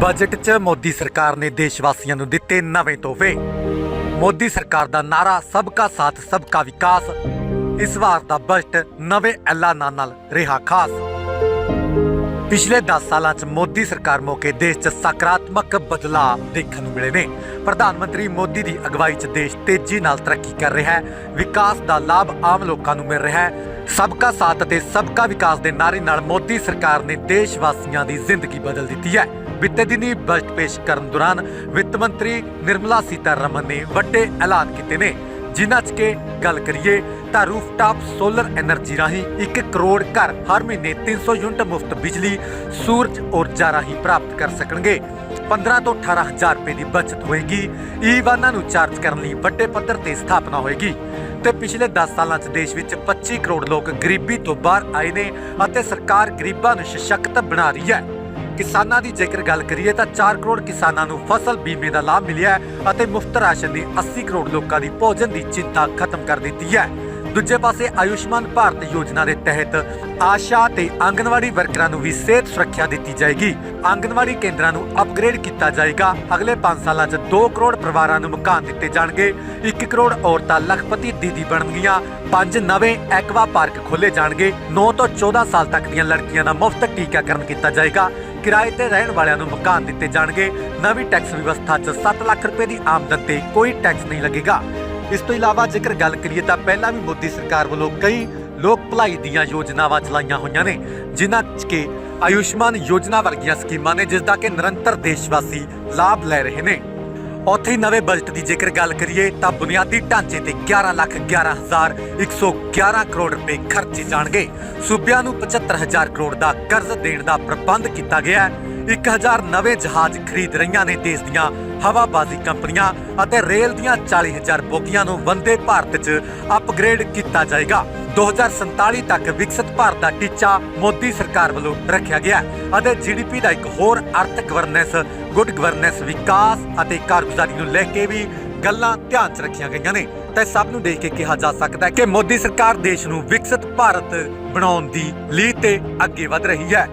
Budget 'ਚ ਮੋਦੀ ਸਰਕਾਰ ਨੇ ਦੇਸ਼ ਵਾਸੀਆਂ ਨੂੰ ਦਿੱਤੇ ਨਵੇਂ ਤੋਹਫੇ। ਮੋਦੀ ਸਰਕਾਰ ਦਾ ਨਾਰਾ, ਸਬਕਾ ਸਾਥ, ਸਬਕਾ ਵਿਕਾਸ। ਇਸ ਵਾਰ ਦਾ ਬਜਟ ਨਵੇਂ ਐਲਾਨਾਂ ਨਾਲ ਰਿਹਾ ਖਾਸ। ਪਿਛਲੇ 10 ਸਾਲਾਂ 'ਚ ਮੋਦੀ ਸਰਕਾਰ ਮੌਕੇ ਦੇਸ਼ 'ਚ ਸਕਾਰਾਤਮਕ ਬਦਲਾਅ ਦੇਖਣ ਨੂੰ ਮਿਲੇ ਨੇ। ਪ੍ਰਧਾਨ ਮੰਤਰੀ ਮੋਦੀ ਦੀ ਅਗਵਾਈ 'ਚ ਦੇਸ਼ ਤੇਜ਼ੀ ਨਾਲ ਤਰੱਕੀ ਕਰ ਰਿਹਾ ਹੈ। ਵਿਕਾਸ ਦਾ ਲਾਭ ਆਮ ਲੋਕਾਂ ਨੂੰ ਮਿਲ ਰਿਹਾ ਹੈ। ਸਬਕਾ ਸਾਥ ਅਤੇ ਸਬਕਾ ਵਿਕਾਸ ਦੇ ਨਾਰੇ ਨਾਲ ਮੋਦੀ ਸਰਕਾਰ ਨੇ ਦੇਸ਼ ਵਾਸੀਆਂ ਦੀ ਜ਼ਿੰਦਗੀ ਬਦਲ ਦਿੱਤੀ ਹੈ। ਬਿੱਤੇ ਦਿਨੀ ਬਜਟ ਪੇਸ਼ ਕਰਨ ਦੌਰਾਨ ਵਿੱਤ ਮੰਤਰੀ ਨਿਰਮਲਾ ਸੀਤਾਰਮਨ ਨੇ ਵੱਡੇ ਐਲਾਨ ਕੀਤੇ ਨੇ। ਜਿਨ੍ਹਾਂ 'ਚ ਕੇ ਗੱਲ ਕਰੀਏ ਤਾਂ ਰੂਫਟਾਪ ਸੋਲਰ એનર્ਜੀ ਰਾਹੀਂ 1 ਕਰੋੜ ਘਰ ਹਰ ਮਹੀਨੇ 300 ਯੂਨਿਟ ਮੁਫਤ ਬਿਜਲੀ, ਸੂਰਜ ਊਰਜਾ ਰਾਹੀਂ ਪ੍ਰਾਪਤ ਕਰ ਸਕਣਗੇ। 15 ਤੋਂ 18000 ਰੁਪਏ ਦੀ ਬਚਤ ਹੋਏਗੀ। ਈ ਵਾਹਨਾਂ ਨੂੰ ਚਾਰਜ ਕਰਨ ਲਈ ਵੱਡੇ ਪੱਧਰ ਤੇ ਸਥਾਪਨਾ ਹੋਏਗੀ। ਤੇ ਪਿਛਲੇ 10 ਸਾਲਾਂ 'ਚ ਦੇਸ਼ ਵਿੱਚ 25 ਕਰੋੜ ਲੋਕ ਗਰੀਬੀ ਤੋਂ ਬਾਹਰ ਆਏ ਨੇ ਅਤੇ ਸਰਕਾਰ ਗਰੀਬਾਂ ਨੂੰ ਸਸ਼ਕਤ ਬਣਾ ਰਹੀ ਹੈ। ਕਿਸਾਨਾਂ ਦੀ ਜੇਕਰ ਗੱਲ ਕਰੀਏ ਤਾਂ 4 ਕਰੋੜ ਕਿਸਾਨਾਂ ਨੂੰ ਫਸਲ ਬੀਮੇ ਦਾ ਲਾਭ ਮਿਲਿਆ ਹੈ ਅਤੇ ਮੁਫਤ ਰਾਸ਼ਨ ਨੇ 80 ਕਰੋੜ ਲੋਕਾਂ ਦੀ ਭੋਜਨ ਦੀ ਚਿੰਤਾ ਖਤਮ ਕਰ ਦਿੱਤੀ ਹੈ। ਦੂਜੇ ਪਾਸੇ ਆਯੁਸ਼ਮਾਨ ਭਾਰਤ ਯੋਜਨਾ ਦੇ ਤਹਿਤ ਆਸ਼ਾ ਤੇ ਆਂਗਨਵਾੜੀ ਵਰਕਰਾਂ ਨੂੰ ਵੀ ਸਿਹਤ ਸੁਰੱਖਿਆ ਦਿੱਤੀ ਜਾਏਗੀ। ਆਂਗਨਵਾੜੀ ਕੇਂਦਰਾਂ ਨੂੰ ਅਪਗ੍ਰੇਡ ਕੀਤਾ ਜਾਏਗਾ। ਅਗਲੇ 5 ਸਾਲਾਂ 'ਚ 2 ਕਰੋੜ ਪਰਿਵਾਰਾਂ ਨੂੰ ਮਕਾਨ ਦਿੱਤੇ ਜਾਣਗੇ। 1 ਕਰੋੜ ਔਰਤਾਂ ਲਖਪਤੀ ਦੀਦੀ ਬਣਨਗੀਆਂ। ਪੰਜ ਨਵੇਂ ਐਕਵਾ ਪਾਰਕ ਖੋਲੇ ਜਾਣਗੇ। 9 ਤੋਂ 14 ਸਾਲ ਤੱਕ ਦੀਆਂ ਲੜਕੀਆਂ ਦਾ ਮੁਫਤ ਟੀਕਾਕਰਨ ਕੀਤਾ ਜਾਏਗਾ। ਕਿਰਾਏ ਤੇ ਰਹਿਣ ਵਾਲਿਆਂ ਨੂੰ ਮਕਾਨ ਦਿੱਤੇ ਜਾਣਗੇ। ਨਵੀਂ ਟੈਕਸ ਵਿਵਸਥਾ 'ਚ 7 ਲੱਖ ਰੁਪਏ ਦੀ ਆਮਦਨ ਤੇ ਕੋਈ ਟੈਕਸ ਨਹੀਂ ਲੱਗੇਗਾ। ਇਸ ਤੋਂ ਇਲਾਵਾ ਜੇਕਰ ਗੱਲ ਕਰੀਏ ਤਾਂ ਪਹਿਲਾਂ ਵੀ ਮੋਦੀ ਸਰਕਾਰ ਵੱਲੋਂ ਕਈ ਲੋਕ ਭਲਾਈ ਦੀਆਂ ਯੋਜਨਾਵਾਂ ਚਲਾਈਆਂ ਹੋਈਆਂ ਨੇ, ਜਿਨ੍ਹਾਂ 'ਚ ਕਿ ਆਯੁਸ਼ਮਾਨ ਯੋਜਨਾ ਵਰਗੀਆਂ ਸਕੀਮਾਂ ਨੇ, ਜਿਸ ਦਾ ਕਿ ਨਿਰੰਤਰ ਦੇਸ਼ ਵਾਸੀ ਲਾਭ ਲੈ ਰਹੇ ਨੇ। ਉੱਥੇ ਹੀ ਨਵੇਂ ਬਜਟ ਦੀ ਜੇਕਰ ਗੱਲ ਕਰੀਏ ਤਾਂ ਬੁਨਿਆਦੀ ਢਾਂਚੇ ਤੇ 11 ਲੱਖ 11 ਹਜ਼ਾਰ 111 ਕਰੋੜ ਰੁਪਏ ਖਰਚੇ ਜਾਣਗੇ। ਸੂਬਿਆਂ ਨੂੰ 75000 ਕਰੋੜ ਦਾ ਕਰਜ਼ ਦੇਣ ਦਾ ਪ੍ਰਬੰਧ ਕੀਤਾ ਗਿਆ ਹੈ। 1000 ਨਵੇਂ ਜਹਾਜ਼ ਖਰੀਦ ਰਹੀਆਂ ਨੇ ਦੇਸ਼ ਦੀਆਂ ਹਵਾਬਾਜ਼ੀ ਕੰਪਨੀਆਂ ਅਤੇ ਰੇਲ ਦੀਆਂ 40000 ਬੋਗੀਆਂ ਨੂੰ ਵੰਦੇ ਭਾਰਤ 'ਚ ਅਪਗ੍ਰੇਡ ਕੀਤਾ ਜਾਏਗਾ। 2047 ਤੱਕ ਵਿਕਸਿਤ ਭਾਰਤ ਦਾ ਟੀਚਾ ਮੋਦੀ ਸਰਕਾਰ ਵੱਲੋਂ ਰੱਖਿਆ ਗਿਆ ਅਤੇ ਜੀਡੀਪੀ ਦਾ ਇੱਕ ਹੋਰ ਅਰਥ ਗਵਰਨੈਂਸ ਗੁੱਡ ਗਵਰਨੈਂਸ ਵਿਕਾਸ ਅਤੇ ਕਾਰਗੁਜ਼ਾਰੀ ਨੂੰ ਲੈ ਕੇ ਵੀ ਗੱਲਾਂ ਧਿਆਨ 'ਚ ਰੱਖੀਆਂ ਗਈਆਂ ਨੇ। ਤਾਂ ਸਭ ਨੂੰ ਦੇਖ ਕੇ ਕਿਹਾ ਜਾ ਸਕਦਾ ਹੈ ਕਿ ਮੋਦੀ ਸਰਕਾਰ ਦੇਸ਼ ਨੂੰ ਵਿਕਸਿਤ ਭਾਰਤ ਬਣਾਉਣ ਦੀ ਲੀਹ ਤੇ ਅੱਗੇ ਵਧ ਰਹੀ ਹੈ।